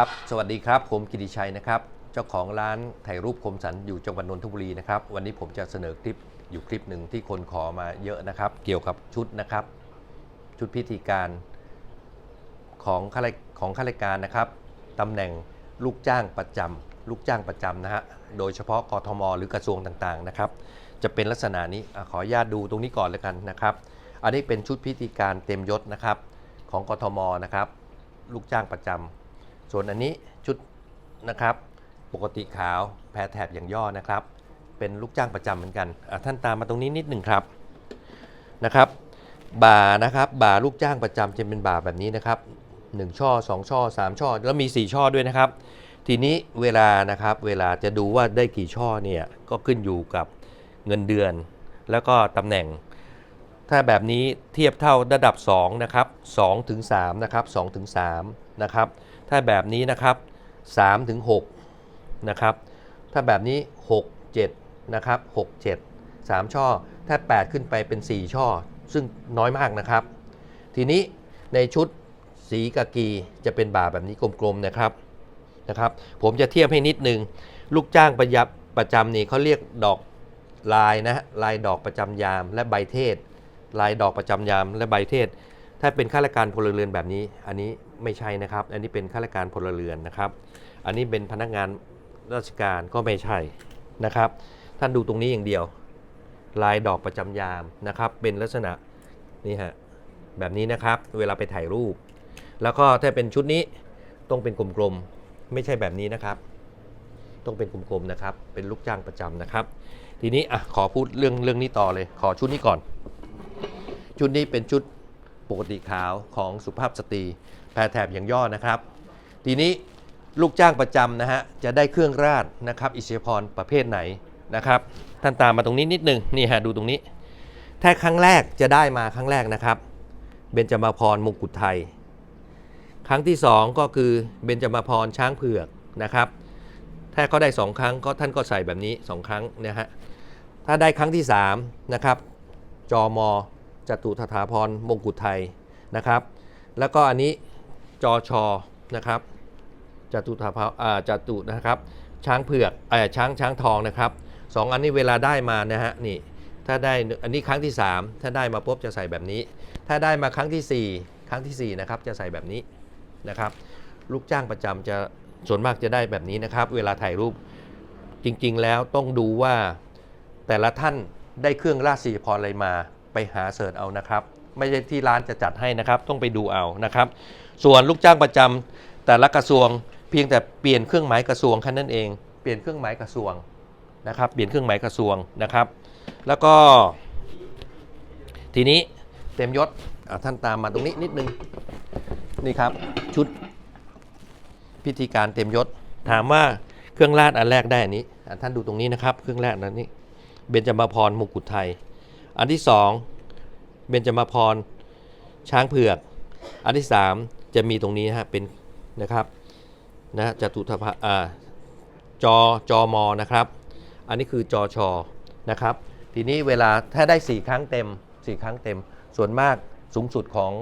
ครับ สวัสดีครับ ผมกิติชัยนะครับ เจ้าของร้านถ่ายรูปคมสันอยู่จังหวัดนนทบุรีนะครับ วันนี้ผมจะเสนอคลิปอยู่คลิปหนึ่งที่คนขอมาเยอะนะครับ เกี่ยวกับชุดนะครับ ชุดพิธีการของข้าราชของข้าราชการนะครับตำแหน่งลูกจ้างประจำลูกจ้างประจำนะฮะ โดยเฉพาะกทม หรือกระทรวงต่างๆนะครับ จะเป็นลักษณะนี้ขออนุญาตดูตรงนี้ก่อนเลยกันนะครับ อันนี้เป็นชุดพิธีการเต็มยศนะครับของกทมนะครับ ลูกจ้างประจำ ส่วนอันนี้ชุดนะครับปกติขาวแพรแถบอย่างย่อนะครับ เป็นลูกจ้างประจำเหมือนกันท่านตามมาตรงนี้นิดหนึ่งครับนะครับ บ่านะครับบ่าลูกจ้างประจำจะเป็นบ่าแบบนี้นะครับ1ช่อ2ช่อ3ช่อแล้วมี 4 ช่อด้วยนะครับ ทีนี้เวลานะครับเวลาจะดูว่าได้กี่ช่อเนี่ยก็ขึ้นอยู่กับเงินเดือน แล้วก็ตำแหน่ง ถ้าแบบนี้เทียบเท่าระดับ2นะครับ2ถึง3นะครับ2ถึง3นะครับ ถ้าแบบนี้นะครับ3ถึง6นะครับถ้าแบบนี้ 6 7นะครับ6 7 3 ช่อ ถ้า 8 ขึ้นไปเป็น 4 ช่อ ซึ่งน้อยมากนะครับ ทีนี้ในชุดสีกากีจะเป็นบ่าแบบนี้กลมๆนะครับนะครับ ผมจะเทียบให้นิดนึง ลูกจ้างประยับประจำนี่เขาเรียกดอกลายนะฮะลายดอกประจำยามและใบเทศ ลายดอกประจำยามและใบเทศ ถ้าเป็นข้าราชการพลเรือนแบบนี้ อันนี้ไม่ใช่นะครับ อันนี้เป็นข้าราชการพลเรือนนะครับ อันนี้เป็นพนักงานราชการก็ไม่ใช่นะครับ ท่านดูตรงนี้อย่างเดียว ลายดอกประจำยามนะครับ เป็นลักษณะนี่ฮะแบบนี้นะครับ เวลาไปถ่ายรูป แล้วก็ถ้าเป็นชุดนี้ต้องเป็นกลมๆไม่ใช่แบบนี้นะครับ ต้องเป็นกลมๆนะครับ เป็นลูกจ้างประจำนะครับ ทีนี้อะขอพูดเรื่องเรื่องนี้ต่อเลย ขอชุดนี้ก่อน ชุดนี้เป็นชุด ปกติขาวของสุภาพสตรีแพรแถบอย่างย่อนะครับ ทีนี้ลูกจ้างประจำนะฮะจะได้เครื่องราชนะครับ อิสริยาภรประเภทไหนนะครับ ท่านตามมาตรงนี้นิดนึงนี่ฮะดูตรงนี้ ถ้าครั้งแรกจะได้มาครั้งแรกนะครับ เบญจมาพรมงกุฎไทย ครั้งที่สองก็คือเบญจมาพรช้างเผือกนะครับ ถ้าเขาได้สองครั้งก็ท่านก็ใส่แบบนี้สองครั้งนะฮะถ้าได้ครั้งที่สามนะครับจอมอ จตุถาพรมงกุฎไทยนะครับ แล้วก็อันนี้จอชอนะครับจตุถาพาจตุนะครับ ช้างเผือกเออช้างช้างทองนะครับสองอันนี้เวลาได้มานะฮะนี่ถ้าได้อันนี้ครั้งที่ 3 ถ้าได้มาปุ๊บจะใส่แบบนี้ ถ้าได้มาครั้งทีสี่4 ครั้งทีสี่4นะครับจะใส่แบบนี้นะครับ ลูกจ้างประจำจะส่วนมากจะได้แบบนี้นะครับ เวลาถ่ายรูปจริงๆแล้วต้องดูว่าแต่ละท่านได้เครื่องราชสีพรอะไรมา ไปหาเสิร์ชเอานะครับ ไม่ใช่ที่ร้านจะจัดให้นะครับ ต้องไปดูเอานะครับ ส่วนลูกจ้างประจำแต่ละกระทรวงเพียงแต่เปลี่ยนเครื่องหมายกระทรวงแค่นั้นเอง เปลี่ยนเครื่องหมายกระทรวงนะครับ เปลี่ยนเครื่องหมายกระทรวงนะครับ แล้วก็ ทีนี้เต็มยศอะท่านตามมาตรงนี้นิดนึงนี่ครับชุดพิธีการเต็มยศถามว่าเครื่องราชอันแรกได้อันนี้อะท่านดูตรงนี้นะครับ เครื่องราชอันนี้เบญจมาพรมงกุฎไทย อันที่สองเบญจมาพรช้างเผือก อันที่สามจะมีตรงนี้ฮะเป็นนะครับนะจตุทภาอ่าจอจอมอนะครับ อันนี้คือจอชอนะครับ ทีนี้เวลาถ้าได้ 4 ครั้งเต็ม 4 ครั้งเต็ม ส่วนมากสูงสุดของ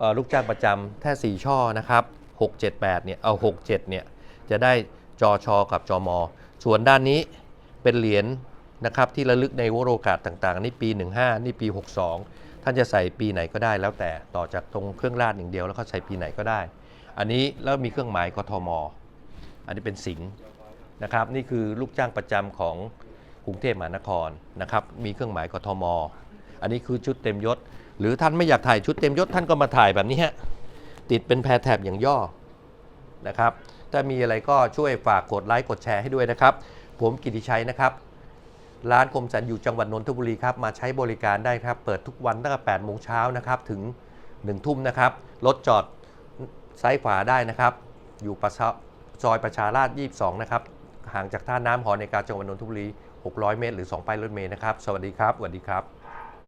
ออลูกจ้างประจำถ้า4ช่อนะครับ6 7 8เนี่ยเอา6 7เนี่ยจะได้จอชอกับจอมอส่วนด้านนี้เป็นเหรียญ นะครับที่ระลึกในวโรกาสต่างๆ นี่ปี 15 นี่ปี 62 ท่านจะใส่ปีไหนก็ได้แล้วแต่ต่อจากตรงเครื่องราชอย่างเดียวแล้วก็ใส่ปีไหนก็ได้ อันนี้แล้วมีเครื่องหมายกทม อันนี้เป็นสิงห์นะครับนี่คือลูกจ้างประจำของกรุงเทพมหานครนะครับมีเครื่องหมายกทม อันนี้คือชุดเต็มยศ หรือท่านไม่อยากถ่ายชุดเต็มยศท่านก็มาถ่ายแบบนี้ฮะติดเป็นแพรแถบอย่างย่อนะครับถ้ามีอะไรก็ช่วยฝากกดไลค์กดแชร์ให้ด้วยนะครับ ผมกิติชัยนะครับ ร้านคมสันอยู่จังหวัดนนทบุรีครับมาใช้บริการได้ครับ เปิดทุกวันตั้งแต่8โมงเช้านะครับถึง1ทุ่มนะครับรถจอดซ้ายขวาได้นะครับ อยู่ประชาซอยประชาราษฎร์22 นะครับ ห่างจากท่าน้ำหอในการจังหวัดนนทบุรี 600 เมตร หรือ 2 ป้ายรถเมล์นะครับ สวัสดีครับสวัสดีครับ